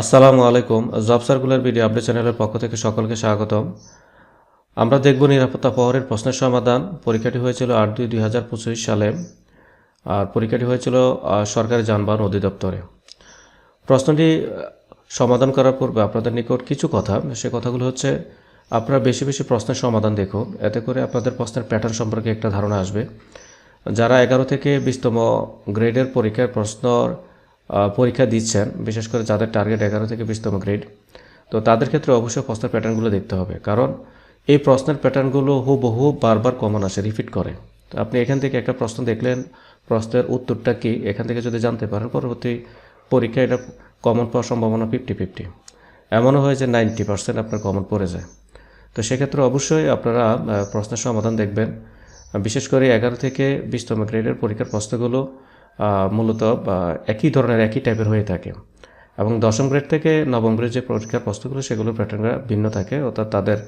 আসসালামু আলাইকুম। Job circular video update চ্যানেলের পক্ষ থেকে সকলকে স্বাগতম। আমরা দেখব নিরাপত্তা প্রহরের প্রশ্নের সমাধান। পরীক্ষাটি হয়েছিল আট দুই দুই হাজার পঁচিশ সালে। আর পরীক্ষাটি হয়েছিল সরকারি যানবাহন অধিদপ্তরে। প্রশ্নটি সমাধান করার পূর্বে আপনাদের নিকট কিছু কথা। সে কথাগুলো হচ্ছে আপনারা বেশি বেশি প্রশ্নের সমাধান দেখুন। এতে করে আপনাদের প্রশ্নের প্যাটার্ন সম্পর্কে একটা ধারণা আসবে। যারা এগারো থেকে বিশতম গ্রেডের পরীক্ষার প্রশ্ন আহ, পরীক্ষা দিচ্ছেন, বিশেষ করে যাদের টার্গেট এগারো থেকে বিশতম গ্রেড তো তাদের ক্ষেত্রে অবশ্যই প্রশ্নের প্যাটার্নগুলো দেখতে হবে। কারণ এই প্রশ্নের প্যাটার্নগুলো হুবহু বারবার কমন আসে রিপিট করে। তো আপনি এখান থেকে একটা প্রশ্ন দেখলেন, প্রশ্নের উত্তরটা কি? এখান থেকে যদি জানতে পারেন, পরবর্তী পরীক্ষায় এটা কমন পাওয়ার সম্ভাবনা ফিফটি ফিফটি এমনও হয় যে নাইনটি পার্সেন্ট আপনার কমন পড়ে যায়। তো সেক্ষেত্রে অবশ্যই আপনারা প্রশ্নের সমাধান দেখবেন। বিশেষ করে এগারো থেকে বিশতম গ্রেডের পরীক্ষার প্রশ্নগুলো মূলত একই ধরনের, একই টাইপের হয়ে থাকে। এবং দশম গ্রেড থেকে নবম গ্রেড যে পরীক্ষার প্রশ্নগুলো সেগুলোর প্যাটার্নটা ভিন্ন থাকে। অর্থাৎ তাদের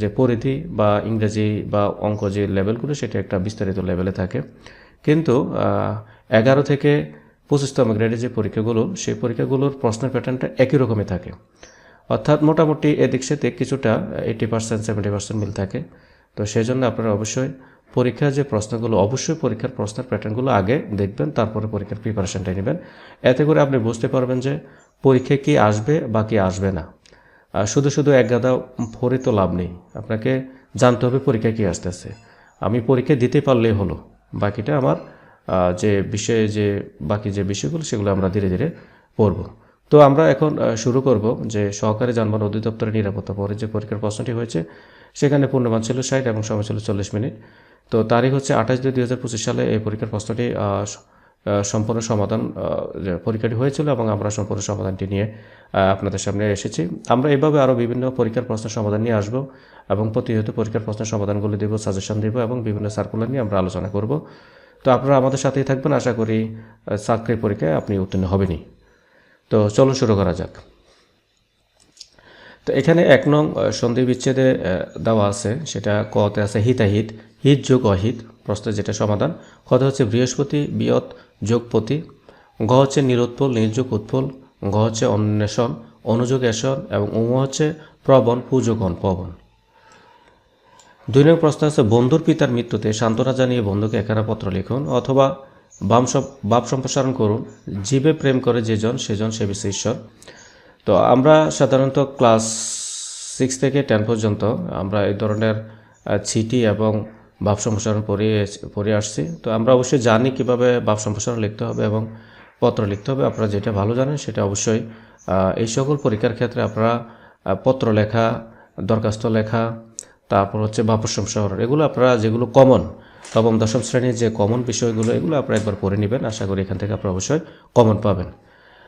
যে পরিধি বা ইংরেজি বা অঙ্ক যে লেভেলগুলো সেটা একটা বিস্তারিত লেভেলে থাকে। কিন্তু এগারো থেকে পঁচিশতম গ্রেডের যে পরীক্ষাগুলো, সেই পরীক্ষাগুলোর প্রশ্নের প্যাটার্নটা একই রকমই থাকে। অর্থাৎ মোটামুটি এদিক সেদিক কিছুটা এইটি পার্সেন্ট সেভেন্টি পার্সেন্ট মিল থাকে। তো সেই জন্য আপনারা অবশ্যই পরীক্ষার যে প্রশ্নগুলো, অবশ্যই পরীক্ষার প্রশ্নের প্যাটার্নগুলো আগে দেখবেন, তারপরে পরীক্ষার প্রিপারেশনটা নেবেন। এতে করে আপনি বুঝতে পারবেন যে পরীক্ষায় কি আসবে বা কি আসবে না। শুধু শুধু এক গাদা ফোরে তো লাভ নেই। আপনাকে জানতে হবে পরীক্ষায় কি আসতেছে। আমি পরীক্ষা দিতে পারলেই হলো। বাকিটা আমার যে বিষয়ে যে, বাকি যে বিষয়গুলো, সেগুলো আমরা ধীরে ধীরে পড়ব। তো আমরা এখন শুরু করব যে সহকারী যানবাহন অধিদপ্তরের নিরাপত্তা পরে যে পরীক্ষার প্রশ্নটি হয়েছে, সেখানে পূর্ণমান ছিল ষাট এবং সময় ছিল চল্লিশ মিনিট। তো তারিখ হচ্ছে আঠাশ দুই দুই সালে এই পরীক্ষার প্রশ্নটি সম্পূর্ণ সমাধান পরীক্ষাটি হয়েছিল এবং আমরা সম্পূর্ণ সমাধানটি নিয়ে আপনাদের সামনে এসেছি। আমরা এইভাবে আরও বিভিন্ন পরীক্ষার প্রশ্নের সমাধান নিয়ে আসব এবং প্রতিনিয়ত পরীক্ষার প্রশ্নের সমাধানগুলো দেব সাজেশন দেব এবং বিভিন্ন সার্কুলার নিয়ে আমরা আলোচনা করব। তো আপনারা আমাদের সাথেই থাকবেন। আশা করি চাকরির পরীক্ষায় আপনি উত্তীর্ণ হবেনই। তো চলুন শুরু করা যাক। তো এখানে এক নং সন্ধি বিচ্ছেদে দেওয়া আছে, সেটা কতে আছে হিতাহিত হিত যোগ অহিত, প্রশ্নের যেটা সমাধান। কত হচ্ছে বৃহস্পতি, বিয়ত, যোগপতি। গ হচ্ছে নিরুৎপল, নির্যোগ উৎপল। গ হচ্ছে অন্বেষণ, অনুযোগ এসন এবং উম হচ্ছে প্রবণ পূজগণ পবন দুই নম্বর প্রশ্ন আছে, বন্ধুর পিতার মৃত্যুতে সান্ত্বনা জানিয়ে বন্ধুকে একারা পত্র লিখুন অথবা বাম ভাব সম্প্রসারণ করুন। জীবে প্রেম করে যেজন সেজন সে বিশ্ব ঈশ্বর। তো আমরা সাধারণত ক্লাস সিক্স থেকে টেন পর্যন্ত আমরা এই ধরনের চিঠি এবং ভাব সম্প্রসারণ পড়িয়ে পড়ে আসছি। তো আমরা অবশ্যই জানি কীভাবে ভাব সম্প্রসারণ লিখতে হবে এবং পত্র লিখতে হবে। আপনারা যেটা ভালো জানেন সেটা অবশ্যই এই সকল পরীক্ষার ক্ষেত্রে আপনারা পত্র লেখা, দরখাস্ত লেখা, তারপর হচ্ছে ভাব সম্প্রসারণ, এগুলো আপনারা যেগুলো কমন নবম, দশম শ্রেণির যে কমন বিষয়গুলো, এগুলো আপনারা একবার পড়ে নেবেন। আশা করি এখান থেকে আপনারা অবশ্যই কমন পাবেন।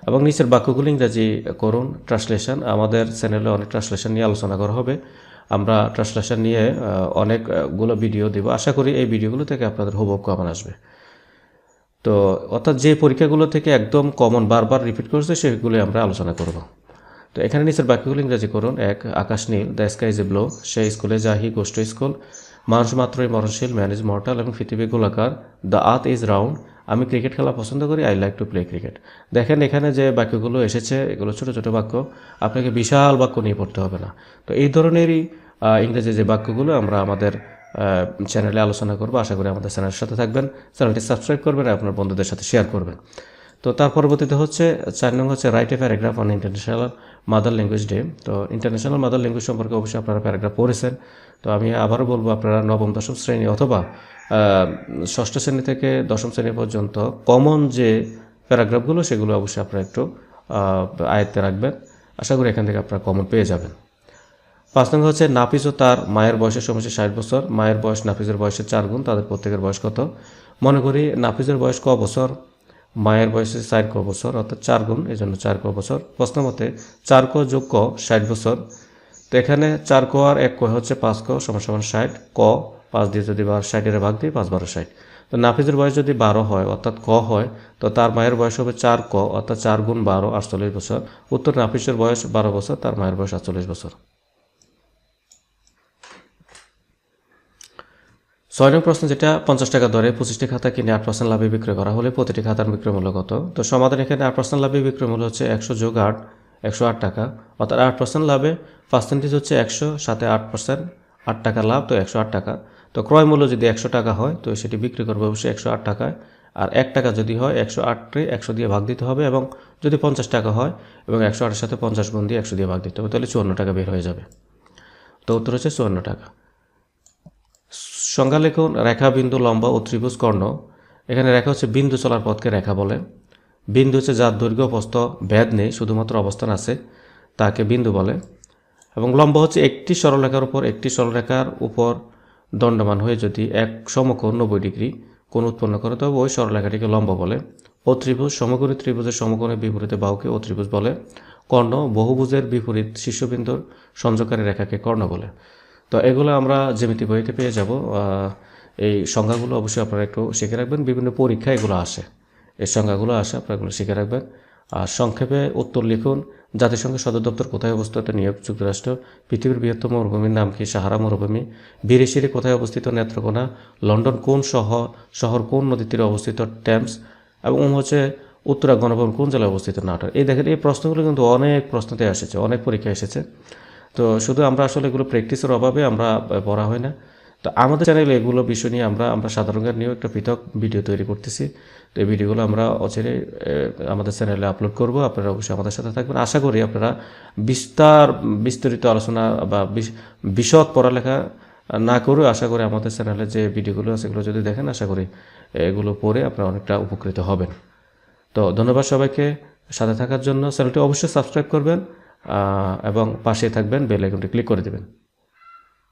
এবং নিচের বাক্যগুলো ইংরাজি করুন ট্রান্সলেশন আমাদের চ্যানেলে অনেক ট্রান্সলেশন নিয়ে আলোচনা করা হবে। আমরা ট্রান্সলেশন নিয়ে অনেকগুলো ভিডিও দেব। আশা করি এই ভিডিওগুলো থেকে আপনাদের হুবহু কমন আসবে। তো, অর্থাৎ যে পরীক্ষাগুলো থেকে একদম কমন বারবার রিপিট করছে, সেগুলো আমরা আলোচনা করব। তো, এখানে নিচের বাক্যগুলো ইংরাজি করুন। এক, আকাশ নীল দ্য স্কাই ইজ ব্লো সে স্কুলে যাহি, গোষ্ঠ স্কুল মানুষ মাত্রই মরণশীল ম্যান ইজ মর্টাল এবং পৃথিবী গোলাকার দ্য আর্থ ইজ রাউন্ড আমি ক্রিকেট খেলা পছন্দ করি I like to play cricket দেখেন এখানে যে বাক্যগুলো এসেছে, এগুলো ছোট ছোট বাক্য, আপনাকে বিশাল বাক্য নিয়ে পড়তে হবে না। তো এই ধরনেরই ইংরেজি যে বাক্যগুলো আমরা আমাদের চ্যানেলে আলোচনা করব, আশা করি আমাদের চ্যানেলের সাথে থাকবেন। চ্যানেলটি সাবস্ক্রাইব করবেন, আপনার বন্ধুদের সাথে শেয়ার করবেন। তো তার পরবর্তীতে হচ্ছে, চার নং হচ্ছে write a paragraph on international mother language day তো ইন্টারন্যাশনাল মাদার ল্যাঙ্গুয়েজ সম্পর্কে অবশ্যই আপনারা প্যারাগ্রাফ পড়েছেন। তো আমি আবারও বলব, আপনারা নবম, দশম শ্রেণি অথবা ষষ্ঠ শ্রেণি থেকে দশম শ্রেণি পর্যন্ত কমন যে প্যারাগ্রাফগুলো সেগুলো অবশ্যই আপনারা একটু আয়ত্তে রাখবেন। আশা করি এখান থেকে আপনারা কমন পেয়ে যাবেন। পাঁচ নম্বর হচ্ছে, নাফিস ও তার মায়ের বয়সের সময় ষাট বছর। মায়ের বয়স নাফিসের বয়সের চার গুণ, তাদের প্রত্যেকের বয়স কত? মনে করি, নাফিসের বয়স ক বছর? মায়ের বয়সে চার ক বছর, অর্থাৎ চার গুণ এই জন্য চার ক বছর। প্রশ্ন মতে চার ক যোগ ক, ষাট বছর। তো এখানে চার ক আর এক ক হচ্ছে পাঁচ ক সমান সমান ষাট। ক, পাঁচ দিয়ে যদি বার ষাটের ভাগ দিই, পাঁচ বারো ষাট। তো নাফিসের বয়স যদি বারো হয়, অর্থাৎ ক হয়, তো তার মায়ের বয়স হবে চার ক, অর্থাৎ চার গুণ বারো, আটচল্লিশ বছর। উত্তর নাফিসের বয়স বারো বছর, তার মায়ের বয়স আটচল্লিশ বছর। ছয় নং প্রশ্ন যেটা, পঞ্চাশ টাকা দরে পঁচিশটি খাতা কিনে আট পার্সেন্ট লাভে বিক্রয় করা হলে প্রতিটি খাতার বিক্রয় মূল্য কত? তো সমাধান এখানে আট পার্সেন্ট লাভে বিক্রয় মূল্য হচ্ছে একশো যোগ আট, একশো আট টাকা। অর্থাৎ আট পার্সেন্ট লাভে পার্সেন্টেজ হচ্ছে একশো, সাথে আট পার্সেন্ট আট টাকা লাভ, তো একশো আট টাকা। তো ক্রয় মূল্য যদি একশো টাকা হয়, তো সেটি বিক্রি করবে অবশ্যই একশো আট টাকায়। আর এক টাকা যদি হয়, একশো আটকে একশো দিয়ে ভাগ দিতে হবে এবং যদি পঞ্চাশ টাকা হয় এবং একশো আটের সাথে পঞ্চাশ গুণ দিয়ে একশো দিয়ে ভাগ দিতে হবে, তাহলে চুয়ান্ন টাকা বের হয়ে যাবে। তো উত্তর হচ্ছে চুয়ান্ন টাকা। সংজ্ঞা লিখুন রেখা বিন্দু লম্বা ও ত্রিভুজ কর্ণ। এখানে রেখা হচ্ছে বিন্দু চলার পথকে রেখা বলে। বিন্দু হচ্ছে যার দৈর্ঘ্য, প্রস্থ, ভেদ নেই, শুধুমাত্র অবস্থান আছে, তাকে বিন্দু বলে। এবং লম্ব হচ্ছে একটি সরলরেখার উপর, একটি সরলরেখার উপর দণ্ডমান হয়ে যদি এক সমকোণ নব্বই ডিগ্রি কোণ উৎপন্ন করে, তবে ওই সরলরেখাটিকে লম্ব বলে। ও ত্রিভুজ সমকোণী ত্রিভুজের সমকোণের বিপরীতে বাহুকে ও ত্রিভুজ বলে। কর্ণ বহুভুজের বিপরীত শীর্ষবিন্দুর সংযোগকারী রেখাকে কর্ণ বলে। তো এগুলো আমরা জ্যামিতি বইতে পেয়ে যাব এই সংজ্ঞাগুলো অবশ্যই আপনারা একটু শিখে রাখবেন। বিভিন্ন পরীক্ষা এগুলো আসে। এই সংজ্ঞাগুলো আসে, আপনারা এগুলো শিখে রাখবেন। আর সংক্ষেপে উত্তর লিখুন, জাতিসংঘের সদর দপ্তর কোথায় অবস্থিত? নিয়োগ, যুক্তরাষ্ট্র, পৃথিবীর বৃহত্তম মরুভূমির নাম কি? সাহারা মরুভূমি। বীরেশিরি কোথায় অবস্থিত? নেত্রকোনা। লন্ডন কোন শহর শহর কোন নদীর তীরে অবস্থিত? ট্যাম্পস এবং হচ্ছে উত্তরা গণভবন কোন জেলায় অবস্থিত? নাটোর। এই দেখেন, এই প্রশ্নগুলো কিন্তু অনেক প্রশ্নতে এসেছে অনেক পরীক্ষা এসেছে। তো শুধু আমরা আসলে এগুলো প্র্যাকটিসের অভাবে আমরা পড়া হয় না। তো আমাদের চ্যানেলে এগুলো বিষয় নিয়ে আমরা আমরা সাধারণ জ্ঞান নিয়েও একটা পৃথক ভিডিও তৈরি করতেছি। তো এই ভিডিওগুলো আমরা অচিরে আমাদের চ্যানেলে আপলোড করব। আপনারা অবশ্যই আমাদের সাথে থাকবেন। আশা করি আপনারা বিস্তার, বিস্তারিত আলোচনা বা বিশ- বিশদ পড়ালেখা না করেও আশা করি আমাদের চ্যানেলে যে ভিডিওগুলো আছে সেগুলো যদি দেখেন, আশা করি এগুলো পড়ে আপনারা অনেকটা উপকৃত হবেন। তো ধন্যবাদ সবাইকে। সাথে থাকার জন্য। চ্যানেলটি অবশ্যই সাবস্ক্রাইব করবেন। এবং পাশে থাকবেন বেল আইকনটি ক্লিক করে দেবেন।